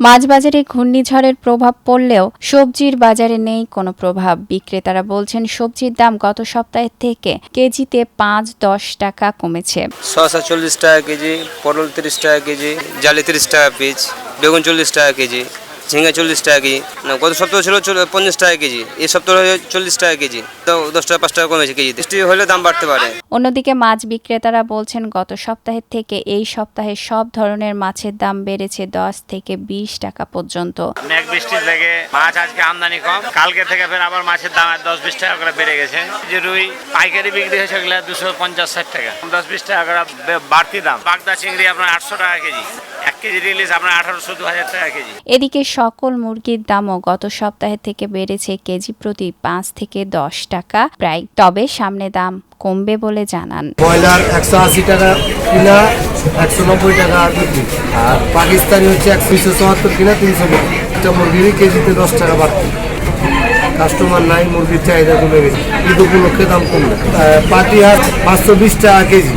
মাছ বাজারে ঘূর্ণিঝড়ের প্রভাব পড়লেও সবজির বাজারে নেই কোনো প্রভাব। বিক্রেতারা বলছেন, সবজির দাম গত সপ্তাহের থেকে কেজিতে পাঁচ দশ টাকা কমেছে। শসা চল্লিশ টাকা কেজি, পটল তিরিশ টাকা কেজি, জালি তিরিশ টাকা পিস বেগুন চল্লিশ টাকা কেজি। ঝিঙ্গা চল্লিশ টাকা কেজি না গত সপ্তাহ ছিল পঞ্চাশ টাকা কেজি এই সপ্তাহ চল্লিশ টাকা কেজি তো দশ টাকা পাঁচ টাকা কমেছে কেজি বৃষ্টি হলে দাম বাড়তে পারে। অন্যদিকে মাছ বিক্রেতারা বলছেন গত সপ্তাহের থেকে এই সপ্তাহে সব ধরনের মাছের দাম বেড়েছে দশ থেকে বিশ টাকা পর্যন্ত। মেঘ বৃষ্টির লেগে মাছ আজকে আমদানি কম কালকে থেকে ফের আবার মাছের দাম দশ বিশ টাকা করে বেড়ে গেছে। যে রুই পাইকারি বিক্রি হয়েছে ওগুলো দুশো পঞ্চাশ ষাট টাকা। দশ বিশ টাকা করে বাড়তি দাম। বাগদা চিংড়ি আপনার আটশো টাকা কেজি। এক কেজি রিলিজ আপনার আঠারোশো দু হাজার টাকা কেজি। এদিকে সকল মুরগির দামও গত সপ্তাহে থেকে বেড়েছে কেজি প্রতি পাঁচ থেকে দশ টাকা প্রায়। তবে সামনে দাম কমবে বলে জানান। ব্রয়লার একশো আশি টাকা কিনা একশো নব্বই টাকা আর পাকিস্তানি হচ্ছে একশো চুয়াত্তর কিনা তিনশো এটা মুরগিরই কেজিতে দশ টাকা বাড়তি। কাস্টমার নাই মুরগির চাহিদা কমে গেছে। ঈদ উপলক্ষে দাম কমবে। পাটি হাঁস পাঁচশো বিশ টাকা কেজি।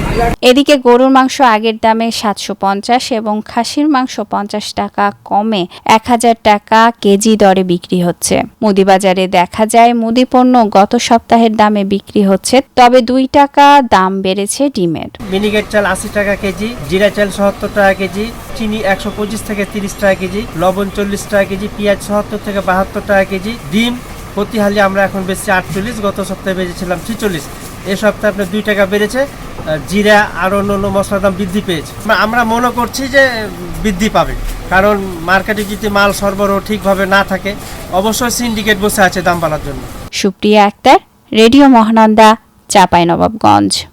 এদিকে গরুর মাংস আগের দামে সাতশো পঞ্চাশ এবং খাসির মাংস পঞ্চাশ টাকা কমে এক হাজার টাকা কেজি দরে বিক্রি হচ্ছে। মুদি বাজারে দেখা যায় মুদি পণ্য গত সপ্তাহের দামে বিক্রি হচ্ছে, তবে দুই টাকা দাম বেড়েছে ডিমের। মিনিকেট চাল আশি টাকা কেজি, জিরা চাল সত্তর টাকা কেজি, চিনি একশো পঁচিশ থেকে তিরিশ টাকা কেজি, লবণ চল্লিশ টাকা কেজি, পেঁয়াজ সত্তর থেকে বাহাত্তর টাকা কেজি, ডিম, প্রতি হালি আমরা এখন বেশি আটচল্লিশ, গত সপ্তাহে বেচেছিলাম ছিচল্লিশ। এ সপ্তাহে আপনার দুই টাকা বেড়েছে জিরা আর অন্য অন্য মশলার দাম বৃদ্ধি পেয়েছে। আমরা- আমরা মনে করছি যে বৃদ্ধি পাবে। কারণ মার্কেটে যদি মাল সরবরাহ ঠিকভাবে না থাকে, অবশ্যই সিন্ডিকেট বসে আছে দাম বাড়ার জন্য। সুপ্রিয়া আক্তার, রেডিও মহানন্দা, চাঁপাইনবাবগঞ্জ।